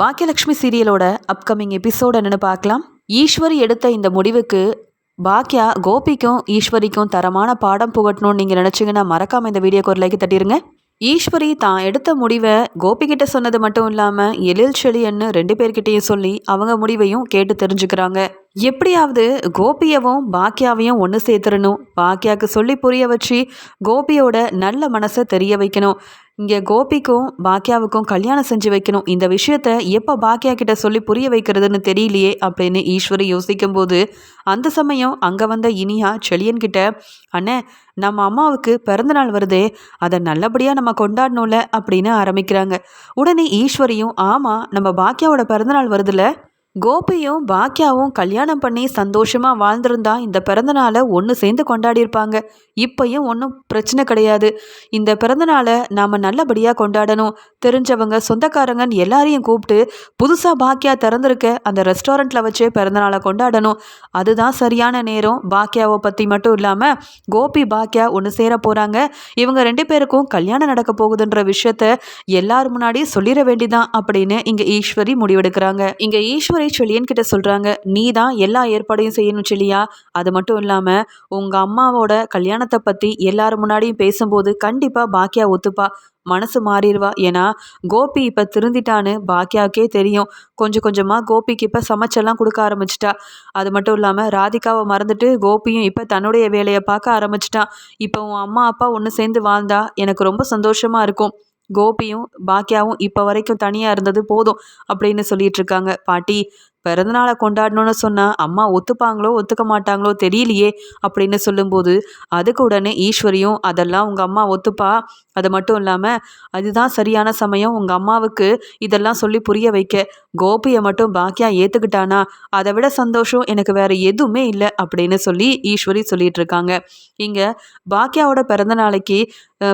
Baakiyalakshmi சீரியலோட upcoming episode என்னென்னு பார்க்கலாம். ஈஸ்வரி எடுத்த இந்த முடிவுக்கு பாக்கியா கோபிக்கும் ஈஸ்வரிக்கும் தரமான பாடம் புகட்டணும்னு நீங்கள் நினச்சிங்கன்னா மறக்காமல் இந்த வீடியோ ஒரு தட்டிடுங்க ஈஸ்வரி தான் எடுத்த முடிவை கோபிக்கிட்ட சொன்னது மட்டும் இல்லாமல் எழில் செழியன்னு ரெண்டு பேர்கிட்டையும் சொல்லி அவங்க முடிவையும் கேட்டு தெரிஞ்சுக்கிறாங்க. எப்படியாவது கோபியவும் பாக்கியாவையும் ஒன்று சேர்த்துடணும். பாக்கியாவுக்கு சொல்லி புரிய வச்சு கோபியோட நல்ல மனசை தெரிய வைக்கணும். இங்கே கோபிக்கும் பாக்கியாவுக்கும் கல்யாணம் செஞ்சு வைக்கணும். இந்த விஷயத்த எப்போ பாக்கியா கிட்ட சொல்லி புரிய வைக்கிறதுன்னு தெரியலையே அப்படின்னு ஈஸ்வரி யோசிக்கும்போது அந்த சமயம் அங்கே வந்த இனியா செழியன் கிட்ட அண்ணே நம்ம அம்மாவுக்கு பிறந்தநாள் வருதே அதை நல்லபடியாக நம்ம கொண்டாடணும்ல அப்படின்னு ஆரம்பிக்கிறாங்க. உடனே ஈஸ்வரியும் ஆமாம் நம்ம பாக்கியாவோட பிறந்தநாள் வருதுல்ல கோபியும் பாக்கியாவும் கல்யாணம் பண்ணி சந்தோஷமாக வாழ்ந்திருந்தா இந்த பிறந்தநாளை ஒன்று சேர்ந்து கொண்டாடியிருப்பாங்க. இப்பயும் ஒன்றும் பிரச்சனை கிடையாது. இந்த பிறந்தநாளை நாம் நல்லபடியாக கொண்டாடணும். தெரிஞ்சவங்க சொந்தக்காரங்கன்னு எல்லாரையும் கூப்பிட்டு புதுசாக பாக்கியா திறந்திருக்க அந்த ரெஸ்டாரண்ட்டில் வச்சே பிறந்தநாளை கொண்டாடணும். அதுதான் சரியான நேரம். பாக்கியாவை பற்றி மட்டும் இல்லாமல் கோபி பாக்கியா ஒன்று சேர போகிறாங்க இவங்க ரெண்டு பேருக்கும் கல்யாணம் நடக்க போகுதுன்ற விஷயத்த எல்லாரும் முன்னாடி சொல்லிட வேண்டிதான் அப்படின்னு இங்கே ஈஸ்வரி முடிவெடுக்கிறாங்க. இங்கே ஈஸ்வரி முறை செழியன் கிட்ட சொல்கிறாங்க நீ தான் எல்லா ஏற்பாடையும் செய்யணும் செல்லியா? அது மட்டும் இல்லாமல் உங்கள் அம்மாவோட கல்யாணத்தை பற்றி எல்லாரும் முன்னாடியும் பேசும்போது கண்டிப்பாக பாக்கியா ஒத்துப்பா மனசு மாறிடுவா. ஏன்னா கோபி இப்போ திருந்திட்டான்னு பாக்கியாவுக்கே தெரியும். கொஞ்சம் கொஞ்சமாக கோபிக்கு இப்போ சமைச்செல்லாம் கொடுக்க ஆரம்பிச்சிட்டா. அது மட்டும் இல்லாமல் ராதிகாவை மறந்துட்டு கோபியும் இப்போ தன்னுடைய வேலையை பார்க்க ஆரம்பிச்சிட்டான் இப்போ உன் அம்மா அப்பா ஒன்று சேர்ந்து வாழ்ந்தா எனக்கு ரொம்ப சந்தோஷமாக இருக்கும். கோபியும் பாக்கியாவும் இப்போ வரைக்கும் தனியாக இருந்தது போதும் அப்படின்னு சொல்லிட்டு இருக்காங்க. பாட்டி பிறந்தநாளை கொண்டாடணும்னு சொன்னால் அம்மா ஒத்துப்பாங்களோ ஒத்துக்க மாட்டாங்களோ தெரியலையே அப்படின்னு சொல்லும்போது அதுக்கு உடனே ஈஸ்வரியும் அதெல்லாம் உங்கள் அம்மா ஒத்துப்பா. அது மட்டும் இல்லாமல் அதுதான் சரியான சமயம். உங்கள் அம்மாவுக்கு இதெல்லாம் சொல்லி புரிய வைக்க. கோபியை மட்டும் பாக்கியா ஏற்றுக்கிட்டானா அதை விட சந்தோஷம் எனக்கு வேறு எதுவுமே இல்லை. அப்படின்னு சொல்லி ஈஸ்வரி சொல்லிட்டு இருக்காங்க. இங்கே பாக்கியாவோட பிறந்த நாளைக்கு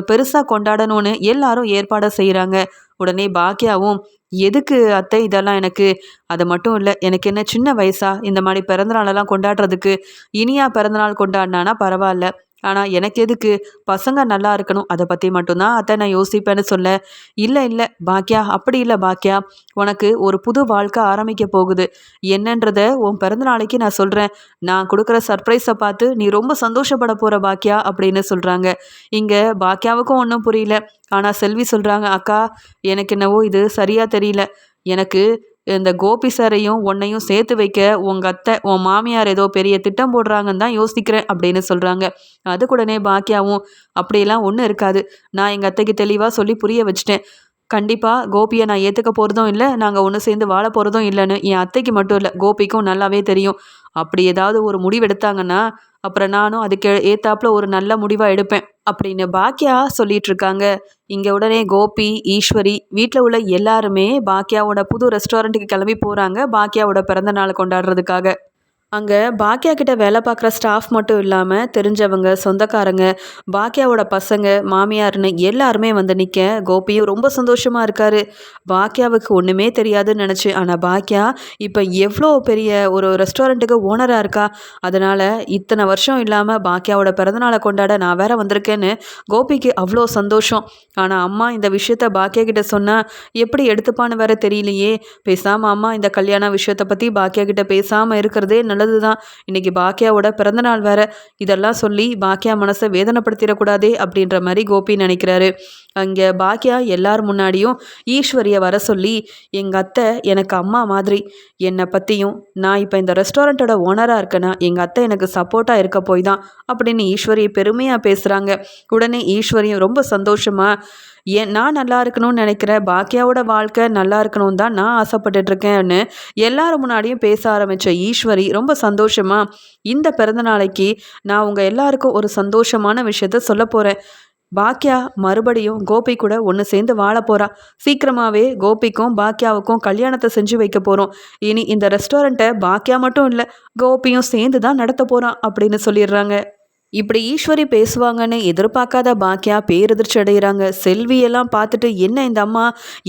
பெருசாக கொண்டாடணும்னு எல்லாரும் ஏற்பாடை செய்கிறாங்க உடனே பாக்கியாவும் எதுக்கு அத்தை இதெல்லாம் எனக்கு? அது மட்டும் இல்லை எனக்கு என்ன சின்ன வயசா? இந்த மாதிரி பிறந்தநாளெல்லாம் கொண்டாடுறதுக்கு இனியா பிறந்தநாள் கொண்டாடினானா பரவாயில்ல. ஆனால் எனக்கு எதுக்கு? பசங்க நல்லா இருக்கணும். அதை பற்றி மட்டும்தான் அத்தை நான் யோசிப்பேன்னு சொல்ல. இல்லை இல்லை. பாக்கியா அப்படி இல்லை பாக்கியா உனக்கு ஒரு புது வாழ்க்கை ஆரம்பிக்க போகுது. என்னன்றத உன் பிறந்த நாளைக்கு நான் சொல்கிறேன் நான் கொடுக்குற சர்ப்ரைஸை பார்த்து நீ ரொம்ப சந்தோஷப்பட போகிற பாக்கியா அப்படின்னு சொல்கிறாங்க இங்கே பாக்கியாவுக்கும் ஒன்றும் புரியல. ஆனால் செல்வி சொல்கிறாங்க அக்கா எனக்கு என்னவோ இது சரியாக தெரியல. எனக்கு இந்த கோபி சாரையும் உன்னையும் சேர்த்து வைக்க உங்கள் அத்தை உன் மாமியார் ஏதோ பெரிய திட்டம் போடுறாங்கன்னு தான் யோசிக்கிறேன் அப்படின்னு சொல்கிறாங்க அதுக்குடனே பாக்கியாவும் அப்படியெல்லாம் ஒன்றும் இருக்காது. நான் எங்கள் அத்தைக்கு தெளிவாக சொல்லி புரிய வச்சிட்டேன். கண்டிப்பாக கோபியை நான் ஏற்றுக்க போகிறதும் இல்லை நாங்கள் ஒன்று சேர்ந்து வாழ போகிறதும் இல்லைன்னு என் அத்தைக்கு மட்டும் இல்லை கோபிக்கும் நல்லாவே தெரியும். அப்படி ஏதாவது ஒரு முடிவு எடுத்தாங்கன்னா அப்புறம் நானும் அதுக்கு ஏத்தாப்புல ஒரு நல்ல முடிவாக எடுப்பேன் அப்படின்னு பாக்கியா சொல்லிட்டு இருக்காங்க இங்கே உடனே கோபி ஈஸ்வரி வீட்டில் உள்ள எல்லாருமே பாக்கியாவோட புது ரெஸ்டாரண்ட்டுக்கு கிளம்பி போகிறாங்க பாக்கியாவோட பிறந்த நாளை கொண்டாடுறதுக்காக. அங்கே பாக்கியா கிட்ட வேலை பார்க்குற ஸ்டாஃப் மட்டும் இல்லாமல் தெரிஞ்சவங்க சொந்தக்காரங்க பாக்கியாவோட பசங்க மாமியார்னு எல்லாருமே வந்து நிற்க கோபியும் ரொம்ப சந்தோஷமாக இருக்கார். பாக்கியாவுக்கு ஒன்றுமே தெரியாதுன்னு நினச்சி ஆனால் பாக்கியா இப்போ எவ்வளோ பெரிய ஒரு ரெஸ்டாரண்ட்டுக்கு ஓனராக இருக்கா? அதனால் இத்தனை வருஷம் இல்லாமல் பாக்கியாவோட பிறந்தநாளை கொண்டாட நான் வேற வந்திருக்கேன்னு கோபிக்கு அவ்வளோ சந்தோஷம். ஆனால் அம்மா இந்த விஷயத்த பாக்கியா கிட்ட சொன்னால் எப்படி எடுத்துப்பான்னு வேற தெரியலையே. பேசாமல் அம்மா இந்த கல்யாண விஷயத்தை பற்றி பாக்கியா கிட்ட பேசாமல் இருக்கிறதே நல்லது தான் இன்றைக்கி பாக்கியாவோட பிறந்தநாள் வேற. இதெல்லாம் சொல்லி பாக்கியா மனசை வேதனைப்படுத்திடக்கூடாதே அப்படின்ற மாதிரி கோபி நினைக்கிறாரு. அங்கே பாக்கியா எல்லார் முன்னாடியும் ஈஸ்வரியை வர சொல்லி எங்கள் அத்தை எனக்கு அம்மா மாதிரி. என்னை பற்றியும் நான் இப்போ இந்த ரெஸ்டாரண்ட்டோட ஓனராக இருக்கேன்னா எங்கள் அத்தை எனக்கு சப்போர்ட்டாக இருக்க போய் தான். அப்படின்னு ஈஸ்வரியை பெருமையாக பேசுகிறாங்க உடனே ஈஸ்வரியும் ரொம்ப சந்தோஷமாக ஏன் நான் நல்லா இருக்கணும்னு நினைக்கிறேன் பாக்கியாவோட வாழ்க்கை நல்லா இருக்கணும் தான் நான் ஆசைப்பட்டுட்ருக்கேன்னு எல்லாரும் முன்னாடியும் பேச ஆரம்பித்த ஈஸ்வரி ரொம்ப சந்தோஷமாக இந்த பிறந்த நாளைக்கு நான் உங்கள் எல்லாருக்கும் ஒரு சந்தோஷமான விஷயத்த சொல்ல போகிறேன் பாக்கியா மறுபடியும் கோபி கூட ஒன்று சேர்ந்து வாழ போகிறா சீக்கிரமாகவே கோபிக்கும் பாக்கியாவுக்கும் கல்யாணத்தை செஞ்சு வைக்க போகிறோம் இனி இந்த ரெஸ்டாரண்ட்டை பாக்கியா மட்டும் இல்லை கோபியும் சேர்ந்து தான் நடத்த போகிறான் அப்படின்னு சொல்லிடுறாங்க. இப்படி ஈஸ்வரி பேசுவாங்கன்னு எதிர்பார்க்காத பாக்கியா பேரதிர்ச்சி அடைகிறாங்க செல்வியெல்லாம் பார்த்துட்டு என்ன இந்த அம்மா?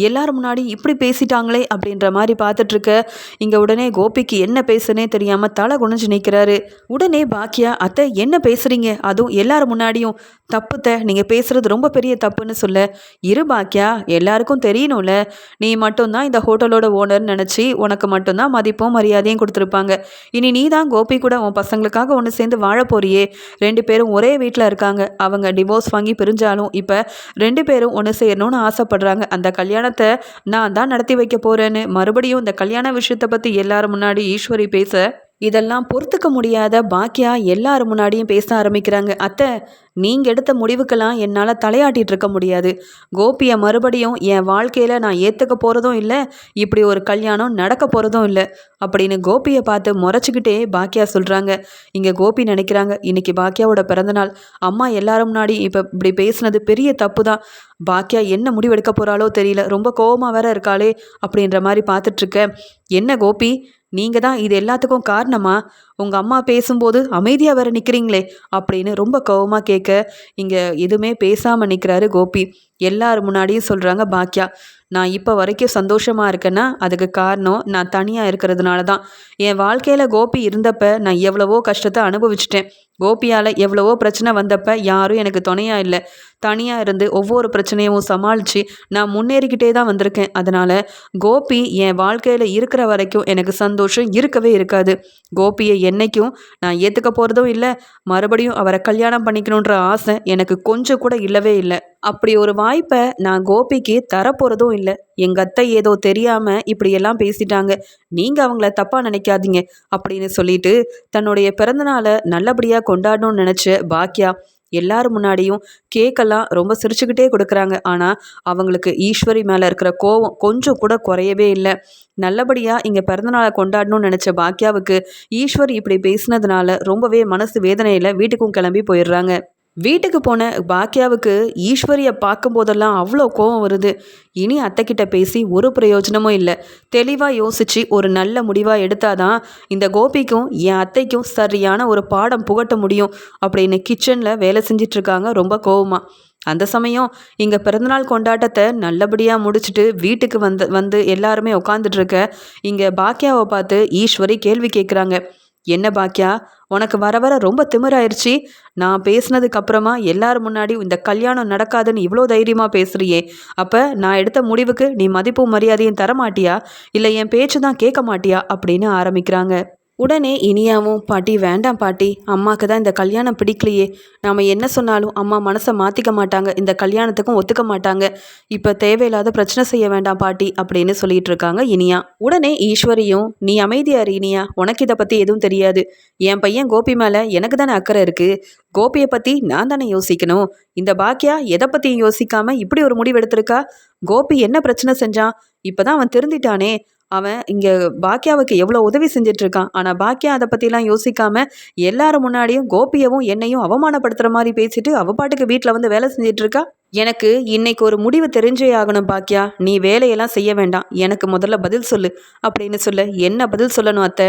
எல்லாரும் முன்னாடி இப்படி பேசிட்டாங்களே? அப்படின்ற மாதிரி பார்த்துட்ருக்க. இங்கே உடனே கோபிக்கு என்ன பேசுனே தெரியாமல் தலை குனிஞ்சு நிற்கிறாரு உடனே பாக்கியா அத்தை என்ன பேசுகிறீங்க அதுவும் எல்லாரும் முன்னாடியும். தப்புத்த நீங்கள் பேசுகிறது ரொம்ப பெரிய தப்புன்னு சொல்ல. இரு பாக்கியா எல்லாருக்கும் தெரியணும்ல. நீ மட்டும்தான் இந்த ஹோட்டலோட ஓனர்னு நினச்சி உனக்கு மட்டும்தான் மதிப்பும் மரியாதையும் கொடுத்துருப்பாங்க. இனி நீ தான் கோபி கூட உன் பசங்களுக்காக ஒன்று சேர்ந்து வாழ போறியே. ரெண்டு பேரும் ஒரே வீட்டில் இருக்காங்க. அவங்க டிவோர்ஸ் வாங்கி பிரிஞ்சாலும் இப்போ ரெண்டு பேரும் ஒன்று சேரணும்னு ஆசைப்படுறாங்க. அந்த கல்யாணத்தை நான் தான் நடத்தி வைக்க போகிறேன்னு மறுபடியும் இந்த கல்யாண விஷயத்தை பற்றி எல்லாரும் முன்னாடி ஈஸ்வரி பேச இதெல்லாம் பொறுத்துக்க முடியாத பாக்கியா எல்லாரும் முன்னாடியும் பேச ஆரம்பிக்கிறாங்க. அத்தை நீங்கள் எடுத்த முடிவுக்கெல்லாம் என்னால் தலையாட்டிகிட்டு இருக்க முடியாது. கோபியை மறுபடியும் என் வாழ்க்கையில் நான் ஏற்றுக்க போகிறதும் இல்லை இப்படி ஒரு கல்யாணம் நடக்க போகிறதும் இல்லை அப்படின்னு கோபியை பார்த்து முறைச்சிக்கிட்டே பாக்கியா சொல்கிறாங்க இங்கே கோபி நினைக்கிறாங்க இன்றைக்கி பாக்கியாவோட பிறந்தநாள். அம்மா எல்லாரும் முன்னாடி இப்போ இப்படி பேசுனது பெரிய தப்பு தான் பாக்கியா என்ன முடிவெடுக்க போகிறாளோ தெரியல ரொம்ப கோபமாக வேற இருக்காளே அப்படின்ற மாதிரி பார்த்துட்ருக்க என்ன கோபி நீங்கள் தான் இது எல்லாத்துக்கும் காரணமா? உங்கள் அம்மா பேசும்போது அமைதியாக வேற நிற்கிறீங்களே அப்படின்னு ரொம்ப கோவமாக கேட்க இங்கே எதுவுமே பேசாமல் நிற்கிறாரு கோபி. எல்லார் முன்னாடியும் சொல்கிறாங்க பாக்கியா நான் இப்போ வரைக்கும் சந்தோஷமாக இருக்கேன்னா அதுக்கு காரணம் நான் தனியாக இருக்கிறதுனால தான். என் வாழ்க்கையில் கோபி இருந்தப்ப நான் எவ்வளவோ கஷ்டத்தை அனுபவிச்சிட்டேன். கோபியால் எவ்வளவோ பிரச்சனை வந்தப்ப யாரும் எனக்கு துணையாக இல்லை. தனியாக இருந்து ஒவ்வொரு பிரச்சனையும் சமாளித்து நான் முன்னேறிக்கிட்டே தான் வந்திருக்கேன். அதனால் கோபி என் வாழ்க்கையில் இருக்கிற வரைக்கும் எனக்கு சந்தோஷம் இருக்கவே இருக்காது. கோபியை என்றைக்கும் நான் ஏற்றுக்க போகிறதும் இல்லை மறுபடியும் அவரை கல்யாணம் பண்ணிக்கணுன்ற ஆசை எனக்கு கொஞ்சம் கூட இல்லவே இல்லை. அப்படி ஒரு வாய்ப்பை நான் கோபிக்கு தரப்போகிறதும் இல்லை. எங்கள் அத்தை ஏதோ தெரியாமல் இப்படியெல்லாம் பேசிட்டாங்க. நீங்கள் அவங்கள தப்பாக நினைக்காதீங்க அப்படின்னு சொல்லிட்டு தன்னுடைய பிறந்தநாளை நல்லபடியாக கொண்டாடணும்னு நினச்ச பாக்கியா எல்லாரும் முன்னாடியும் கேக்கெல்லாம் ரொம்ப சிரிச்சுக்கிட்டே கொடுக்குறாங்க. ஆனால் அவங்களுக்கு ஈஸ்வரி மேலே இருக்கிற கோவம் கொஞ்சம் கூட குறையவே இல்லை. நல்லபடியாக இங்கே பிறந்தநாளை கொண்டாடணும்னு நினச்ச பாக்கியாவுக்கு ஈஸ்வரி இப்படி பேசினதுனால ரொம்பவே மனசு வேதனையில் வீட்டுக்கும் கிளம்பி போயிடுறாங்க. வீட்டுக்கு போன பாக்கியாவுக்கு ஈஸ்வரியை பார்க்கும்போதெல்லாம் அவ்வளோ கோவம் வருது. இனி அத்தைக்கிட்ட பேசி ஒரு பிரயோஜனமும் இல்லை. தெளிவாக யோசித்து ஒரு நல்ல முடிவாக எடுத்தாதான் இந்த கோபிக்கும் என் அத்தைக்கும் சரியான ஒரு பாடம் புகட்ட முடியும் அப்படின்னு கிச்சனில் வேலை செஞ்சிட்ருக்காங்க ரொம்ப கோவமாக அந்த சமயம் இங்கே பிறந்தநாள் கொண்டாட்டத்தை நல்லபடியாக முடிச்சுட்டு வீட்டுக்கு வந்து வந்து எல்லாருமே உட்காந்துட்ருக்க இங்கே பாக்கியாவை பார்த்து ஈஸ்வரி கேள்வி கேட்குறாங்க என்ன பாக்கியா? உனக்கு வர வர ரொம்ப திமிராயிருச்சு. நான் பேசினதுக்கு அப்புறமா எல்லார் முன்னாடி இந்த கல்யாணம் நடக்காதுன்னு இவ்வளோ தைரியமாக பேசுறியே. அப்போ நான் எடுத்த முடிவுக்கு நீ மதிப்பும் மரியாதையும் தர மாட்டியா இல்லை என் பேச்சு தான் கேட்க மாட்டியா? அப்படின்னு ஆரம்பிக்கிறாங்க. உடனே இனியாவும் பாட்டி வேண்டாம் பாட்டி அம்மாவுக்கு தான் இந்த கல்யாணம் பிடிக்கலையே. நாம் என்ன சொன்னாலும் அம்மா மனசை மாற்றிக்க மாட்டாங்க. இந்த கல்யாணத்துக்கும் ஒத்துக்க மாட்டாங்க. இப்போ தேவையில்லாத பிரச்சனை செய்ய வேண்டாம் பாட்டி அப்படின்னு சொல்லிட்டு இருக்காங்க இனியா. உடனே ஈஸ்வரியும் நீ அமைதியார் இனியா. உனக்கு இதை பற்றி எதுவும் தெரியாது. என் பையன் கோபி மேலே எனக்கு தானே அக்கறை இருக்குது கோபியை பற்றி நான் தானே யோசிக்கணும். இந்த பாக்கியா எதை பற்றியும் யோசிக்காமல் இப்படி ஒரு முடிவு எடுத்திருக்கா? கோபி என்ன பிரச்சனை செஞ்சான்? இப்போதான் அவன் திருந்திட்டானே. அவன் இங்கே பாக்கியாவுக்கு எவ்வளோ உதவி செஞ்சிட்ருக்கான். ஆனால் பாக்கியா அதை பற்றிலாம் யோசிக்காம எல்லாரும் முன்னாடியும் கோபியவும் என்னையும் அவமானப்படுத்துகிற மாதிரி பேசிட்டு அவ பாட்டுக்கு வீட்டில் வந்து வேலை செஞ்சிட்ருக்கா? எனக்கு இன்னைக்கு ஒரு முடிவு தெரிஞ்சே ஆகணும் பாக்கியா நீ வேலையெல்லாம் செய்ய வேண்டாம். எனக்கு முதல்ல பதில் சொல்லு. அப்படின்னு சொல்ல என்ன பதில் சொல்லணும் அத்தை?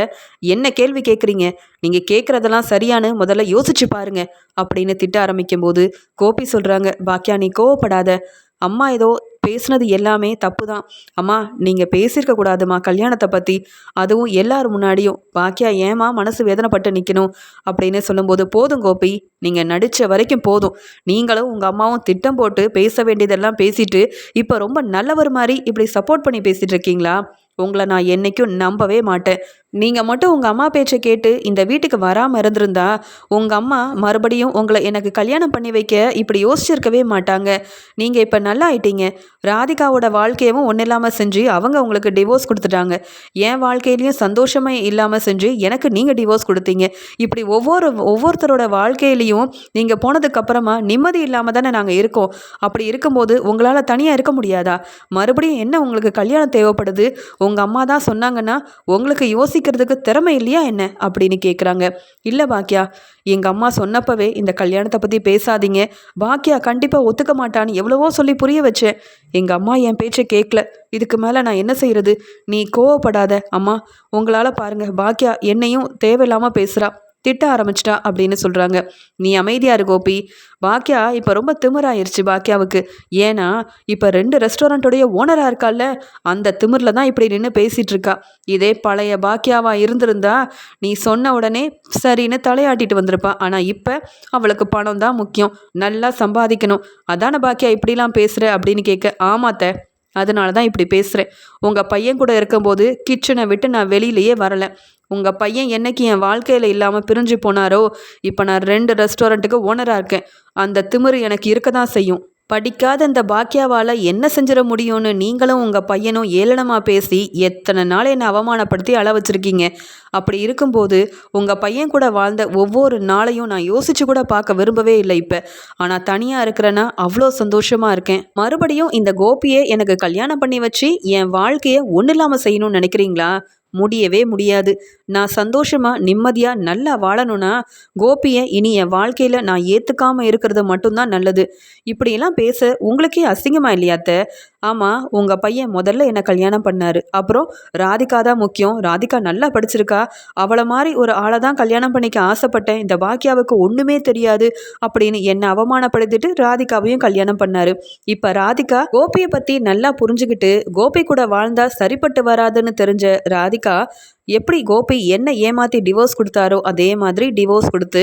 என்ன கேள்வி கேட்குறீங்க நீங்கள் கேட்குறதெல்லாம் சரியானு முதல்ல யோசிச்சு பாருங்க. அப்படின்னு திட்ட ஆரம்பிக்கும் போது கோபி சொல்கிறாங்க பாக்கியா நீ கோவப்படாத. அம்மா ஏதோ பேசுனது எல்லாமே தப்பு தான் அம்மா நீங்கள் பேசியிருக்க கூடாதுமா கல்யாணத்தை பற்றி அதுவும் எல்லார் முன்னாடியும். பாக்கியா ஏமா மனசு வேதனைப்பட்டு நிற்கணும் அப்படின்னு சொல்லும்போது போதும் கோபி நீங்கள் நடித்த வரைக்கும் போதும். நீங்களும் உங்கள் அம்மாவும் திட்டம் போட்டு பேச வேண்டியதெல்லாம் பேசிட்டு இப்போ ரொம்ப நல்லவர் மாதிரி இப்படி சப்போர்ட் பண்ணி பேசிகிட்டு இருக்கீங்களா? உங்களை நான் என்றைக்கும் நம்பவே மாட்டேன். நீங்கள் மட்டும் உங்கள் அம்மா பேச்சை கேட்டு இந்த வீட்டுக்கு வராமல் இருந்திருந்தா உங்கள் அம்மா மறுபடியும் உங்களை எனக்கு கல்யாணம் பண்ணி வைக்க இப்படி யோசிச்சிருக்கவே மாட்டாங்க. நீங்கள் இப்போ நல்லா ஆயிட்டீங்க. ராதிகாவோட வாழ்க்கையவும் ஒன்றும் இல்லாமல் செஞ்சு அவங்க உங்களுக்கு டிவோர்ஸ் கொடுத்துட்டாங்க. என் வாழ்க்கையிலையும் சந்தோஷமே இல்லாமல் செஞ்சு எனக்கு நீங்கள் டிவோர்ஸ் கொடுத்தீங்க. இப்படி ஒவ்வொரு ஒவ்வொருத்தரோட வாழ்க்கையிலையும் நீங்கள் போனதுக்கப்புறமா நிம்மதி இல்லாமல் தானே நாங்கள் இருக்கோம். அப்படி இருக்கும்போது உங்களால் தனியாக இருக்க முடியாதா? மறுபடியும் என்ன உங்களுக்கு கல்யாணம் தேவைப்படுது? உங்கள் அம்மா தான் சொன்னாங்கன்னா உங்களுக்கு யோசிக்கிறதுக்கு திறமை இல்லையா என்ன? அப்படின்னு கேட்குறாங்க இல்லை பாக்கியா எங்கள் அம்மா சொன்னப்பவே இந்த கல்யாணத்தை பற்றி பேசாதீங்க. பாக்கியா கண்டிப்பாக ஒத்துக்க மாட்டான்னு எவ்வளவோ சொல்லி புரிய வச்சேன். எங்கள் அம்மா என் பேச்சை கேட்கல இதுக்கு மேலே நான் என்ன செய்கிறது நீ கோவப்படாத அம்மா. உங்களால் பாருங்கள் பாக்கியா என்னையும் தேவையில்லாமல் பேசுகிறா திட்ட ஆரம்பிச்சிட்டா அப்படின்னு சொல்கிறாங்க நீ அமைதியாக இரு கோபி. பாக்கியா இப்போ ரொம்ப திமிராயிருச்சு பாக்கியாவுக்கு ஏன்னா இப்போ ரெண்டு ரெஸ்டாரண்ட்டோடைய ஓனராக இருக்கால்ல அந்த திமிரில் தான் இப்படி நின்று பேசிகிட்டு இருக்கா. இதே பழைய பாக்கியாவாக இருந்திருந்தா நீ சொன்ன உடனே சரின்னு தலையாட்டிட்டு வந்திருப்பா. ஆனால் இப்போ அவளுக்கு பணம் தான் முக்கியம். நல்லா சம்பாதிக்கணும். அதான பாக்கியா இப்படிலாம் பேசுகிற அப்படின்னு கேட்க ஆமாத்த. அதனால தான் இப்படி பேசுகிறேன் உங்கள் பையன் கூட இருக்கும்போது கிச்சனை விட்டு நான் வெளியிலேயே வரலை. உங்கள் பையன் என்னைக்கு என் வாழ்க்கையில் இல்லாமல் பிரிஞ்சு போனாரோ இப்போ நான் ரெண்டு ரெஸ்டாரண்ட்டுக்கு ஓனராக இருக்கேன். அந்த திமிரு எனக்கு இருக்க தான் செய்யும். படிக்காத இந்த பாக்கியாவால் என்ன செஞ்சிட முடியும்னு நீங்களும் உங்கள் பையனும் ஏளனமாக பேசி எத்தனை நாள் என்னை அவமானப்படுத்தி அள வச்சுருக்கீங்க. அப்படி இருக்கும்போது உங்கள் பையன் கூட வாழ்ந்த ஒவ்வொரு நாளையும் நான் யோசிச்சு கூட பார்க்க விரும்பவே இல்லை இப்போ. ஆனால் தனியாக இருக்கிறேன்னா அவ்வளோ சந்தோஷமாக இருக்கேன். மறுபடியும் இந்த கோபியை எனக்கு கல்யாணம் பண்ணி வச்சு என் வாழ்க்கையை ஒன்றும் இல்லாமல் செய்யணும்னு நினைக்கிறீங்களா? முடியவே முடியாது. நான் சந்தோஷமாக நிம்மதியாக நல்லா வாழணும்னா கோபியை இனி என் வாழ்க்கையில் நான் ஏற்றுக்காமல் இருக்கிறது மட்டும்தான் நல்லது. இப்படியெல்லாம் பேச உங்களுக்கே அசிங்கமா இல்லையாத்த ஆமாம் உங்கள் பையன் முதல்ல என்னை கல்யாணம் பண்ணார். அப்புறம் ராதிகா தான் முக்கியம். ராதிகா நல்லா படிச்சிருக்கா. அவளை மாதிரி ஒரு ஆளை தான் கல்யாணம் பண்ணிக்க ஆசைப்பட்டேன். இந்த பாக்கியாவுக்கு ஒன்றுமே தெரியாது அப்படின்னு என்னை அவமானப்படுத்திட்டு ராதிகாவையும் கல்யாணம் பண்ணார். இப்போ ராதிகா கோபியை பற்றி நல்லா புரிஞ்சுக்கிட்டு கோபி கூட வாழ்ந்தா சரிப்பட்டு வராதுன்னு தெரிஞ்ச ராதிகா எப்படி கோபி என்ன ஏமாற்றி டிவோர்ஸ் கொடுத்தாரோ அதே மாதிரி டிவோர்ஸ் கொடுத்து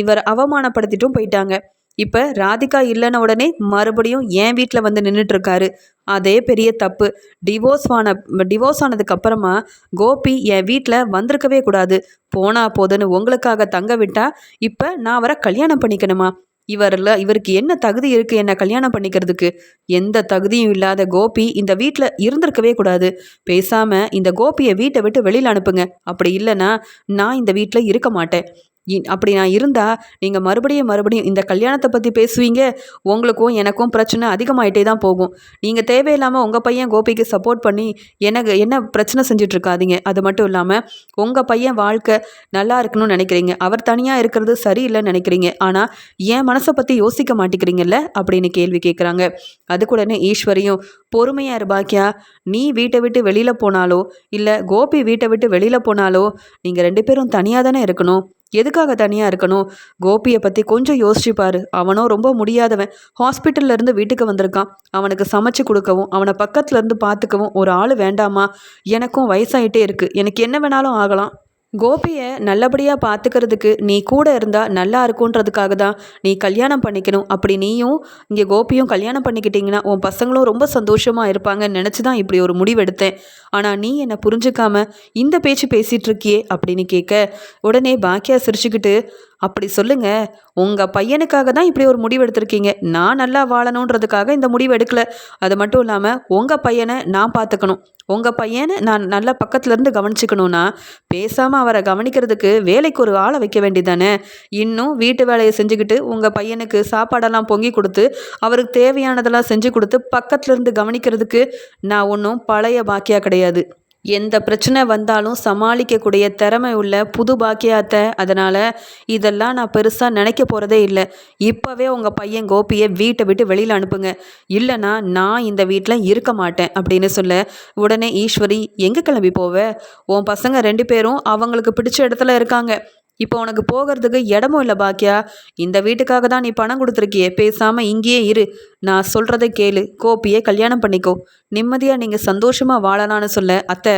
இவர் அவமானப்படுத்திட்டும் போயிட்டாங்க. இப்போ ராதிகா இல்லைன உடனே மறுபடியும் என் வீட்டில் வந்து நின்றுட்டுருக்காரு அதே பெரிய தப்பு. டிவோர்ஸ் ஆன டிவோர்ஸ் ஆனதுக்கப்புறமா கோபி என் வீட்டில் வந்திருக்கவே கூடாது. போனா போதுன்னு உங்களுக்காக தங்க விட்டா இப்போ நான் அவரை கல்யாணம் பண்ணிக்கணுமா? இவரில் இவருக்கு என்ன தகுதி இருக்குது என்ன கல்யாணம் பண்ணிக்கிறதுக்கு? எந்த தகுதியும் இல்லாத கோபி இந்த வீட்டில் இருந்திருக்கவே கூடாது. பேசாமல் இந்த கோபியை வீட்டை விட்டு வெளியில் அனுப்புங்க. அப்படி இல்லைன்னா நான் இந்த வீட்டில் இருக்க மாட்டேன். அப்படி நான் இருந்தால் நீங்கள் மறுபடியும் மறுபடியும் இந்த கல்யாணத்தை பற்றி பேசுவீங்க உங்களுக்கும் எனக்கும் பிரச்சனை அதிகமாகிட்டே தான் போகும். நீங்கள் தேவையில்லாமல் உங்கள் பையன் கோபிக்கு சப்போர்ட் பண்ணி எனக்கு என்ன பிரச்சனை செஞ்சிட்ருக்காதீங்க. அது மட்டும் இல்லாமல் உங்கள் பையன் வாழ்க்கை நல்லா இருக்கணும்னு நினைக்கிறீங்க. அவர் தனியாக இருக்கிறது சரியில்லைன்னு நினைக்கிறீங்க. ஆனால் என் மனசை பற்றி யோசிக்க மாட்டேங்கிறீங்கல்ல? அப்படின்னு கேள்வி கேட்குறாங்க அதுக்குடனே ஈஸ்வரியும் பொறுமையாக இருபாக்கியா நீ வீட்டை விட்டு வெளியில் போனாலோ இல்லை கோபி வீட்டை விட்டு வெளியில் போனாலோ நீங்கள் ரெண்டு பேரும் தனியாக தானே இருக்கணும். எதுக்காக தனியாக இருக்கணும்? கோபியை பற்றி கொஞ்சம் யோசிச்சுப்பாரு அவனோ ரொம்ப முடியாதவன். ஹாஸ்பிட்டல்லேருந்து வீட்டுக்கு வந்திருக்கான். அவனுக்கு சமைச்சு கொடுக்கவும் அவனை பக்கத்துலேருந்து பார்த்துக்கவும் ஒரு ஆள் வேண்டாமா? எனக்கும் வயசாயிட்டே இருக்குது எனக்கு என்ன வேணாலும் ஆகலாம். கோபியை நல்லபடியாக பார்த்துக்கிறதுக்கு நீ கூட இருந்தால் நல்லா இருக்குன்றதுக்காக தான் நீ கல்யாணம் பண்ணிக்கணும். அப்படி நீயும் இங்கே கோபியும் கல்யாணம் பண்ணிக்கிட்டிங்கன்னா உன் பசங்களும் ரொம்ப சந்தோஷமாக இருப்பாங்கன்னு நினச்சி தான் இப்படி ஒரு முடிவெடுத்தேன். ஆனால் நீ என்னை புரிஞ்சுக்காம இந்த பேச்சு பேசிகிட்டு இருக்கியே அப்படின்னு கேட்க உடனே பாக்கியா சிரிச்சுக்கிட்டு அப்படி சொல்லுங்க. உங்கள் பையனுக்காக தான் இப்படி ஒரு முடிவு எடுத்திருக்கீங்க. நான் நல்லா வாழணுன்றதுக்காக இந்த முடிவு எடுக்கல. அது மட்டும் இல்லாமல் உங்கள் பையனை நான் பார்த்துக்கணும் உங்கள் பையனை நான் நல்லா பக்கத்துலேருந்து கவனிச்சுக்கணும்னா பேசாமல் அவரை கவனிக்கிறதுக்கு வேலைக்கு ஒரு ஆளை வைக்க வேண்டியதானே இன்னும் வீட்டு வேலையை செஞ்சுக்கிட்டு உங்கள் பையனுக்கு சாப்பாடெல்லாம் பொங்கி கொடுத்து அவருக்கு தேவையானதெல்லாம் செஞ்சு கொடுத்து பக்கத்துலேருந்து கவனிக்கிறதுக்கு நான் ஒன்றும் பழைய பாக்கியா கிடையாது. எந்த பிரச்சனை வந்தாலும் சமாளிக்கக்கூடிய திறமை உள்ள புது பாக்கியாத்த அதனால் இதெல்லாம் நான் பெருசாக நினைக்க போகிறதே இல்லை. இப்போவே உங்கள் பையன் கோபியை வீட்டை விட்டு வெளியில் அனுப்புங்க. இல்லைனா நான் இந்த வீட்டில் இருக்க மாட்டேன் அப்படின்னு சொல்ல உடனே ஈஸ்வரி எங்கே கிளம்பி போவ? உன் பசங்க ரெண்டு பேரும் அவங்களுக்கு பிடிச்ச இடத்துல இருக்காங்க. இப்போ உனக்கு போகிறதுக்கு இடமும் இல்லை பாக்கியா. இந்த வீட்டுக்காக தான் நீ பணம் கொடுத்துருக்கியே. பேசாமல் இங்கேயே இரு. நான் சொல்கிறத கேளு. கோபியை கல்யாணம் பண்ணிக்கோ. நிம்மதியாக நீங்கள் சந்தோஷமாக வாழலான்னு சொல்ல அத்தை.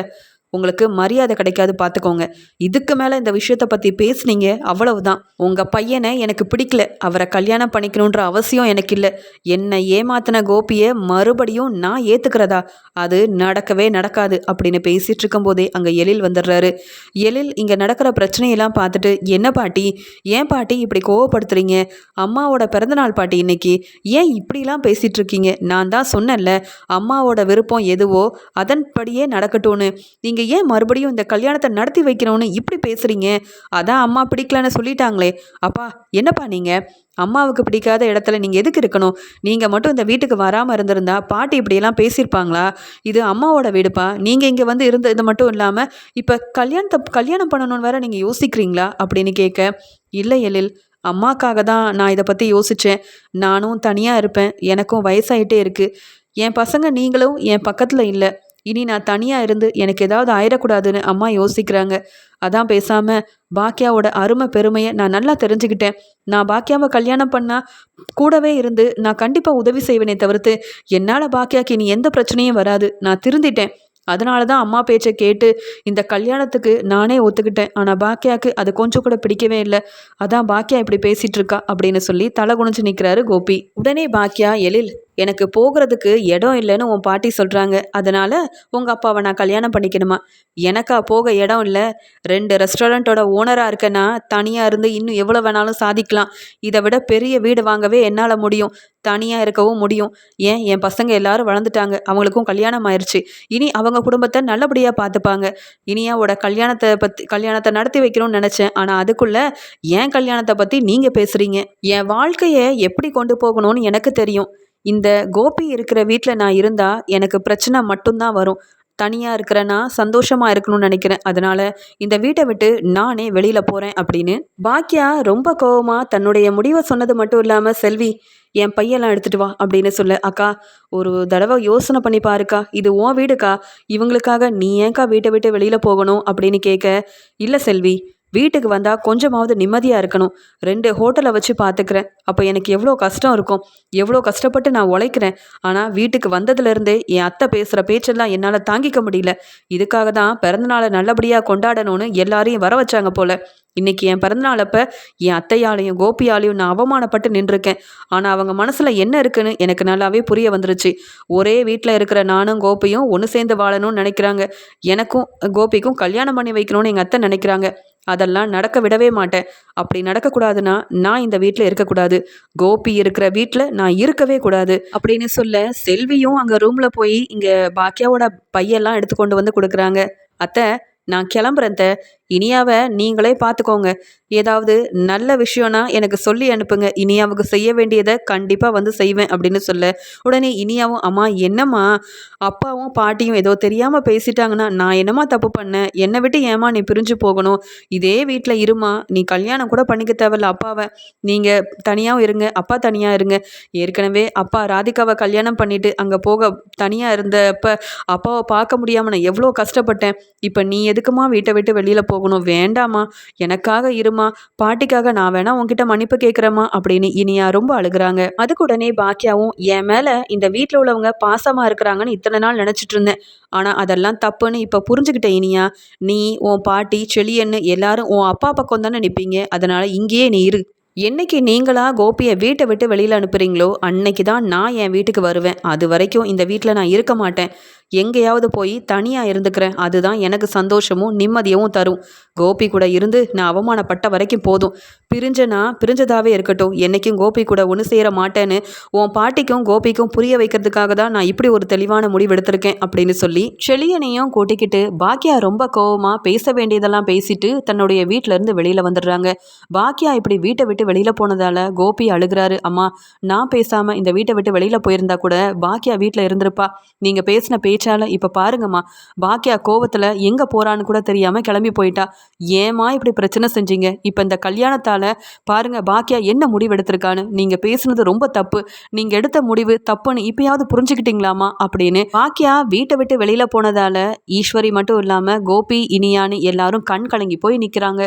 உங்களுக்கு மரியாதை கிடைக்காது பார்த்துக்கோங்க. இதுக்கு மேலே இந்த விஷயத்த பற்றி பேசுனீங்க அவ்வளவுதான். உங்கள் பையனை எனக்கு பிடிக்கல. அவரை கல்யாணம் பண்ணிக்கணுன்ற அவசியம் எனக்கு இல்லை. என்னை ஏமாத்தின கோபியை மறுபடியும் நான் ஏற்றுக்கிறதா அது நடக்கவே நடக்காது அப்படின்னு பேசிகிட்டு இருக்கும்போதே அங்கே எழில் வந்துடுறாரு. எழில் இங்கே நடக்கிற பிரச்சனையெல்லாம் பார்த்துட்டு என்ன பாட்டி? ஏன் பாட்டி இப்படி கோவப்படுத்துறீங்க? அம்மாவோட பிறந்தநாள் பாட்டி இன்னைக்கு. ஏன் இப்படிலாம் பேசிகிட்டு இருக்கீங்க? நான் தான் சொன்னேன்ல அம்மாவோட விருப்பம் எதுவோ அதன்படியே நடக்கட்டும்னு. நீங்கள் நீங்கள் ஏன் மறுபடியும் இந்த கல்யாணத்தை நடத்தி வைக்கணும்னு இப்படி பேசுகிறீங்க அதான் அம்மா பிடிக்கலன்னு சொல்லிட்டாங்களே. அப்பா என்னப்பா நீங்கள் அம்மாவுக்கு பிடிக்காத இடத்துல நீங்கள் எதுக்கு இருக்கணும்? நீங்கள் மட்டும் இந்த வீட்டுக்கு வராமல் இருந்திருந்தா பாட்டி இப்படியெல்லாம் பேசியிருப்பாங்களா? இது அம்மாவோட வீடுப்பா. நீங்கள் இங்கே வந்து இருந்த இது மட்டும் இல்லாமல் இப்போ கல்யாணத்தை கல்யாணம் பண்ணணும்னு வேற நீங்கள் யோசிக்கிறீங்களா? அப்படின்னு கேட்க இல்லை எழில். அம்மாக்காக தான் நான் இதை பற்றி யோசித்தேன் நானும் தனியாக இருப்பேன். எனக்கும் வயசாயிட்டே இருக்குது என் பசங்க நீங்களும் என் பக்கத்தில் இல்லை. இனி நான் தனியாக இருந்து எனக்கு ஏதாவது ஆயிடக்கூடாதுன்னு அம்மா யோசிக்கிறாங்க. அதான் பேசாமல் பாக்கியாவோட அருமை பெருமையை நான் நல்லா தெரிஞ்சுக்கிட்டேன். நான் பாக்கியாவை கல்யாணம் பண்ணால் கூடவே இருந்து நான் கண்டிப்பாக உதவி செய்வேனே தவிர்த்து என்னால் பாக்கியாக்கு இனி எந்த பிரச்சனையும் வராது. நான் திருந்திட்டேன். அதனால தான் அம்மா பேச்சை கேட்டு இந்த கல்யாணத்துக்கு நானே ஒத்துக்கிட்டேன். ஆனால் பாக்கியாவுக்கு அது கொஞ்சம் கூட பிடிக்கவே இல்லை. அதான் பாக்கியா இப்படி பேசிகிட்டு இருக்கா அப்படின்னு சொல்லி தலை குனிஞ்சு நிற்கிறாரு கோபி. உடனே பாக்கியா எழில் எனக்கு போகிறதுக்கு இடம் இல்லைன்னு உன் பாட்டி சொல்கிறாங்க அதனால் உங்கள் அப்பாவை நான் கல்யாணம் பண்ணிக்கணுமா? எனக்கா போக இடம் இல்லை. ரெண்டு ரெஸ்டாரண்ட்டோட ஓனராக இருக்கேன்னா தனியாக இருந்து இன்னும் எவ்வளோ வேணாலும் சாதிக்கலாம். இதை விட பெரிய வீடு வாங்கவே என்னால் முடியும். தனியாக இருக்கவும் முடியும். ஏன்? என் பசங்க எல்லாரும் வளர்ந்துட்டாங்க. அவங்களுக்கும் கல்யாணம் ஆயிடுச்சு இனி அவங்க குடும்பத்தை நல்லபடியாக பார்த்துப்பாங்க. இனியாவோட கல்யாணத்தை பற்றி கல்யாணத்தை நடத்தி வைக்கணும்னு நினச்சேன். ஆனால் அதுக்குள்ளே என் கல்யாணத்தை பற்றி நீங்கள் பேசுகிறீங்க என் வாழ்க்கையை எப்படி கொண்டு போகணும்னு எனக்கு தெரியும். இந்த கோபி இருக்கிற வீட்டில் நான் இருந்தால் எனக்கு பிரச்சனை மட்டும்தான் வரும். தனியாக இருக்கிறேன்னா சந்தோஷமாக இருக்கணும்னு நினைக்கிறேன். அதனால் இந்த வீட்டை விட்டு நானே வெளியில் போகிறேன் அப்படின்னு பாக்கியா ரொம்ப கோவமாக தன்னுடைய முடிவை சொன்னது மட்டும் இல்லாமல் செல்வி என் பையெல்லாம் எடுத்துகிட்டு வா அப்படின்னு சொல்ல அக்கா ஒரு தடவை யோசனை பண்ணி பாருக்கா. இது உன் வீடுக்கா. இவங்களுக்காக நீ ஏன்க்கா வீட்டை விட்டு வெளியில் போகணும்? அப்படின்னு கேட்க இல்லை செல்வி வீட்டுக்கு வந்தால் கொஞ்சமாவது நிம்மதியாக இருக்கணும். ரெண்டு ஹோட்டலை வச்சு பார்த்துக்கிறேன் அப்போ எனக்கு எவ்வளோ கஷ்டம் இருக்கும். எவ்வளோ கஷ்டப்பட்டு நான் உழைக்கிறேன். ஆனால் வீட்டுக்கு வந்ததுலேருந்தே என் அத்தை பேசுகிற பேச்செல்லாம் என்னால் தாங்கிக்க முடியல. இதுக்காக தான் பிறந்தநாளை நல்லபடியாக கொண்டாடணும்னு எல்லாரையும் வர வச்சாங்க போல். இன்னைக்கு என் பிறந்தநாள் அப்போ என் அத்தையாலையும் கோபியாலையும் நான் அவமானப்பட்டு நின்றுருக்கேன். ஆனால் அவங்க மனசில் என்ன இருக்குன்னு எனக்கு நல்லாவே புரிய வந்துருச்சு. ஒரே வீட்டில் இருக்கிற நானும் கோபியும் ஒன்று சேர்ந்து வாழணும்னு நினைக்கிறாங்க. எனக்கும் கோபிக்கும் கல்யாணம் பண்ணி வைக்கணும்னு எங்கள் அத்தை நினைக்கிறாங்க. அதெல்லாம் நடக்க விடவே மாட்டேன். அப்படி நடக்கக்கூடாதுன்னா நான் இந்த வீட்டில் இருக்கக்கூடாது. கோபி இருக்கிற வீட்டில் நான் இருக்கவே கூடாது. அப்படின்னு சொல்ல செல்வியும் அங்கே ரூமில் போய் இங்கே பாக்கியாவோட பையெல்லாம் எடுத்து கொண்டு வந்து கொடுக்குறாங்க. அத்தை நான் கிளம்புறேன் இனியாவை நீங்களே பார்த்துக்கோங்க ஏதாவது நல்ல விஷயம்னா எனக்கு சொல்லி அனுப்புங்க. இனியாவுக்கு செய்ய வேண்டியதை கண்டிப்பாக வந்து செய்வேன் அப்படின்னு சொல்ல. உடனே இனியாவும் அம்மா என்னம்மா? அப்பாவும் பாட்டியும் ஏதோ தெரியாமல் பேசிட்டாங்கன்னா நான் என்னம்மா தப்பு பண்ணேன்? என்னை விட்டு ஏமா நீ பிரிஞ்சு போகணும்? இதே வீட்டில் இருமா? நீ கல்யாணம் கூட பண்ணிக்க தேவையில்ல அப்பாவை. நீங்கள் தனியாகவும் இருங்க. அப்பா தனியாக இருங்க. ஏற்கனவே அப்பா ராதிகாவை கல்யாணம் பண்ணிட்டு அங்கே போக தனியாக இருந்தப்ப அப்பாவை பார்க்க முடியாமல் நான் எவ்வளோ கஷ்டப்பட்டேன். இப்போ நீ எதுக்குமா வீட்டை விட்டு வெளியில் போ போகணும். வேண்டாமா எனக்காக இருமா. பாட்டிக்காக நான் வேணா உன்கிட்ட மன்னிப்பு கேட்குறேம்மா அப்படின்னு இனியா ரொம்ப அழுகுறாங்க. அதுக்கு உடனே பாக்கியாவும் என் மேலே இந்த வீட்டில் உள்ளவங்க பாசமாக இருக்கிறாங்கன்னு இத்தனை நாள் நினச்சிட்டு இருந்தேன். ஆனால் அதெல்லாம் தப்புன்னு இப்போ புரிஞ்சுக்கிட்டேன் இனியா. நீ உன் பாட்டி செளியன்னு எல்லாரும் உன் அப்பா பக்கம் தானே நிற்பீங்க அதனால் இங்கேயே நீ இரு. என்னைக்கு நீங்களா கோபியை வீட்டை விட்டு வெளியில் அனுப்புகிறீங்களோ அன்னைக்கு தான் நான் என் வீட்டுக்கு வருவேன். அது வரைக்கும் இந்த வீட்டில் நான் இருக்க மாட்டேன். எங்கேயாவது போய் தனியாக இருந்துக்கிறேன். அதுதான் எனக்கு சந்தோஷமும் நிம்மதியவும் தரும். கோபி கூட இருந்து நான் அவமானப்பட்ட வரைக்கும் போதும். பிரிஞ்சனா பிரிஞ்சதாகவே இருக்கட்டும். என்றைக்கும் கோபி கூட ஒன்று சேர மாட்டேன்னு உன் பாட்டிக்கும் கோபிக்கும் புரிய வைக்கிறதுக்காக தான் நான் இப்படி ஒரு தெளிவான முடிவு எடுத்திருக்கேன் அப்படின்னு சொல்லி செளியனையும் கூட்டிக்கிட்டு பாக்கியா ரொம்ப கோவமாக பேச வேண்டியதெல்லாம் பேசிட்டு தன்னுடைய வீட்டிலேருந்து வெளியில் வந்துடுறாங்க. பாக்கியா இப்படி வீட்டை விட்டு வெளியில் போனதால் கோபி அழுகிறாரு. அம்மா நான் பேசாமல் இந்த வீட்டை விட்டு வெளியில் போயிருந்தா கூட பாக்கியா வீட்டில் இருந்திருப்பா. நீங்கள் பேசின பேச்சு பேச்சால் இப்போ பாருங்கம்மா பாக்கியா கோவத்தில் எங்கே போகிறான்னு கூட தெரியாமல் கிளம்பி போயிட்டா. ஏமா இப்படி பிரச்சனை செஞ்சீங்க? இப்போ இந்த கல்யாணத்தால் பாருங்க பாக்கியா என்ன முடிவு எடுத்திருக்கான்னு. நீங்கள் பேசுனது ரொம்ப தப்பு. நீங்கள் எடுத்த முடிவு தப்புன்னு இப்பயாவது புரிஞ்சுக்கிட்டீங்களாமா அப்படின்னு பாக்கியா வீட்டை விட்டு வெளியில் போனதால் ஈஸ்வரி மட்டும் இல்லாமல் கோபி இனியான்னு எல்லாரும் கண் கலங்கி போய் நிற்கிறாங்க